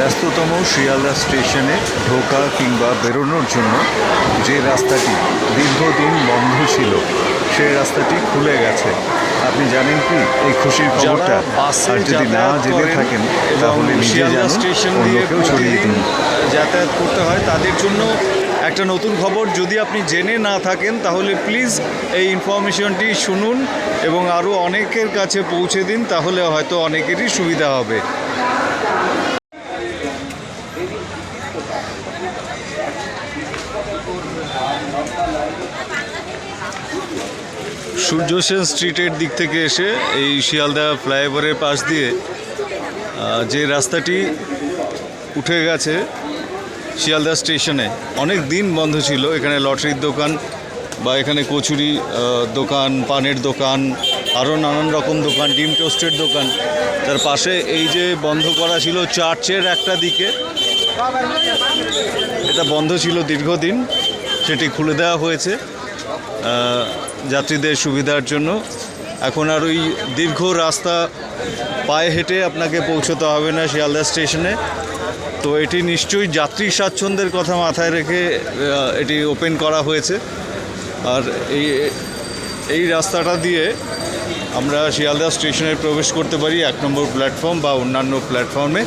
ব্যস্ততম শিয়ালদা স্টেশনে ঢোকা কিংবা বেরোনোর জন্য যে রাস্তাটি দীর্ঘদিন বন্ধ ছিল সেই রাস্তাটি খুলে গেছে। আপনি জানেন কি? এই খুশির খবরটা। আর যদি না জেনে থাকেন তাহলে শিয়ালদা স্টেশন দিয়ে ছড়িয়ে দিন। যাতায়াত করতে হয় তাদের জন্য একটা নতুন খবর। যদি আপনি জেনে না থাকেন তাহলে প্লিজ এই ইনফরমেশনটি শুনুন এবং আরও অনেকের কাছে পৌঁছে দিন তাহলে হয়তো অনেকেরই সুবিধা হবে। সূর্য সেন স্ট্রিটের দিক থেকে এসে এই শিয়ালদা ফ্লাইওভারের পাশ দিয়ে যে রাস্তাটি উঠে গেছে শিয়ালদা স্টেশনে, অনেক দিন বন্ধ ছিল। এখানে লটারির দোকান বা এখানে কচুরি দোকান, পানের দোকান, আরও নানান রকম দোকান, ডিম টোস্টের দোকান। তার পাশে এই যে বন্ধ করা ছিল চার্চের একটা দিকে, এটা বন্ধ ছিল দীর্ঘদিন। সেটি খুলে দেওয়া হয়েছে যাত্রীদের সুবিধার জন্য। এখন আর ওই দীর্ঘ রাস্তা পায়ে হেঁটে আপনাকে পৌঁছতে হবে না শিয়ালদা স্টেশনে। তো এটি নিশ্চয়ই যাত্রী স্বাচ্ছন্দ্যের কথা মাথায় রেখে এটি ওপেন করা হয়েছে। আর এই এই রাস্তাটা দিয়ে আমরা শিয়ালদা স্টেশনে প্রবেশ করতে পারি এক নম্বর প্ল্যাটফর্ম বা অন্যান্য প্ল্যাটফর্মে।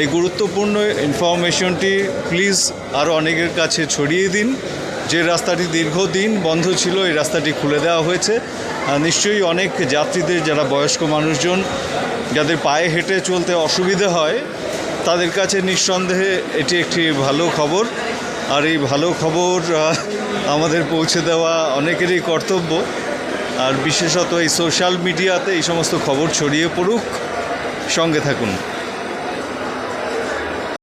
এই গুরুত্বপূর্ণ ইনফরমেশনটি প্লিজ আরও অনেকের কাছে ছড়িয়ে দিন। যে রাস্তাটি দীর্ঘদিন বন্ধ ছিল, এই রাস্তাটি খুলে দেওয়া হয়েছে। আর নিশ্চয়ই অনেক যাত্রীদের, যারা বয়স্ক মানুষজন, যাদের পায়ে হেঁটে চলতে অসুবিধে হয়, তাদের কাছে নিঃসন্দেহে এটি একটি ভালো খবর। আর এই ভালো খবর আমাদের পৌঁছে দেওয়া অনেকেরই কর্তব্য। আর বিশেষত এই সোশ্যাল মিডিয়াতে এই সমস্ত খবর ছড়িয়ে পড়ুক। সঙ্গে থাকুন।